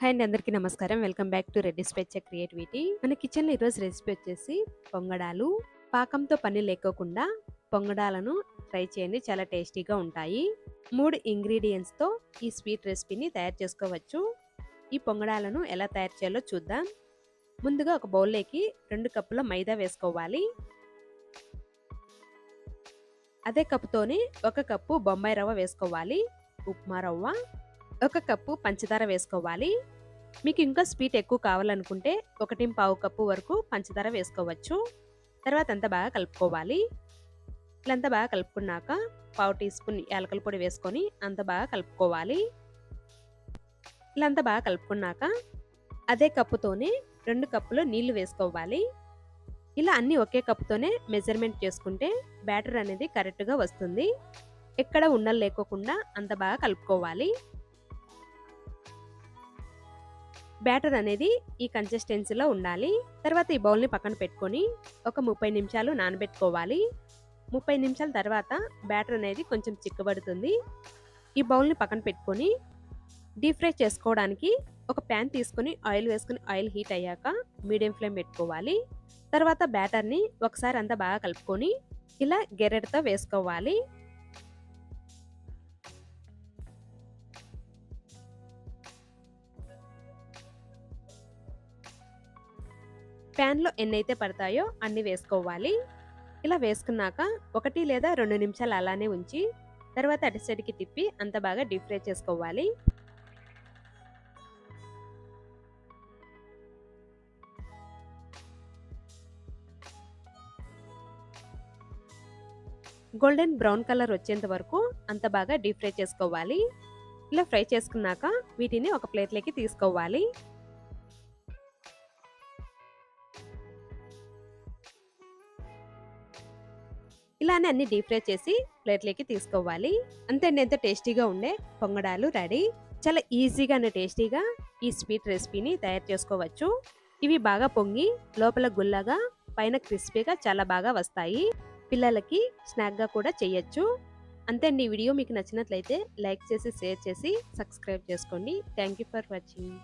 Hi అండి అందరికీ నమస్కారం. వెల్కమ్ బ్యాక్ టు రెడ్డి స్పెచ్చ క్రియేటివిటీ. మన కిచెన్లో ఈరోజు రెసిపీ వచ్చేసి పొంగడాలు. పాకంతో పని లేకోకుండా పొంగడాలను ట్రై చేయండి. చాలా టేస్టీగా ఉంటాయి. మూడు ఇంగ్రీడియంట్స్తో ఈ స్వీట్ రెసిపీని తయారు చేసుకోవచ్చు. ఈ పొంగడాలను ఎలా తయారు చేయాలో చూద్దాం. ముందుగా ఒక బౌల్లోకి రెండు కప్పుల మైదా వేసుకోవాలి. అదే కప్పుతోనే ఒక కప్పు బొంబాయి రవ్వ వేసుకోవాలి. ఉప్మా రవ్వ. ఒక కప్పు పంచదార వేసుకోవాలి. మీకు ఇంకా స్వీట్ ఎక్కువ కావాలనుకుంటే ఒకటి పావు కప్పు వరకు పంచదార వేసుకోవచ్చు. తర్వాత అంతా బాగా కలుపుకోవాలి. ఇట్లంతా బాగా కలుపుకున్నాక పావు టీ స్పూన్ యాలకల పొడి వేసుకొని అంత బాగా కలుపుకోవాలి. ఇలా బాగా కలుపుకున్నాక అదే కప్పుతోనే రెండు కప్పులు నీళ్ళు వేసుకోవాలి. ఇలా అన్నీ ఒకే కప్పుతోనే మెజర్మెంట్ చేసుకుంటే బ్యాటర్ అనేది కరెక్ట్గా వస్తుంది. ఎక్కడ ఉండలు లేకోకుండా అంత బాగా కలుపుకోవాలి. బ్యాటర్ అనేది ఈ కన్సిస్టెన్సీలో ఉండాలి. తర్వాత ఈ బౌల్ని పక్కన పెట్టుకొని ఒక ముప్పై నిమిషాలు నానబెట్టుకోవాలి. ముప్పై నిమిషాల తర్వాత బ్యాటర్ అనేది కొంచెం చిక్కబడుతుంది. ఈ బౌల్ని పక్కన పెట్టుకొని డీప్ ఫ్రై చేసుకోవడానికి ఒక ప్యాన్ తీసుకొని ఆయిల్ వేసుకుని ఆయిల్ హీట్ అయ్యాక మీడియం ఫ్లేమ్ పెట్టుకోవాలి. తర్వాత బ్యాటర్ని ఒకసారి అంతా బాగా కలుపుకొని ఇలా గెరెడ్తో వేసుకోవాలి. ప్యాన్లో ఎన్నైతే పడతాయో అన్ని వేసుకోవాలి. ఇలా వేసుకున్నాక ఒకటి లేదా రెండు నిమిషాలు అలానే ఉంచి తర్వాత అటు సైడ్కి తిప్పి అంత బాగా డీప్ ఫ్రై చేసుకోవాలి. గోల్డెన్ బ్రౌన్ కలర్ వచ్చేంత వరకు అంత బాగా డీప్ ఫ్రై చేసుకోవాలి. ఇలా ఫ్రై చేసుకున్నాక వీటిని ఒక ప్లేట్లోకి తీసుకోవాలి. ఇలానే అన్ని డీప్ ఫ్రై చేసి ప్లేట్లోకి తీసుకోవాలి. అంతే ఎంత టేస్టీగా ఉండే పొంగడాలు రెడీ. చాలా ఈజీగా టేస్టీగా ఈ స్వీట్ రెసిపీని తయారు చేసుకోవచ్చు. ఇవి బాగా పొంగి లోపల గుల్లగా పైన క్రిస్పీగా చాలా బాగా వస్తాయి. పిల్లలకి స్నాక్గా కూడా చేయొచ్చు. అంతే అండి ఈ వీడియో మీకు నచ్చినట్లయితే లైక్ చేసి షేర్ చేసి సబ్స్క్రైబ్ చేసుకోండి. Thank you for watching.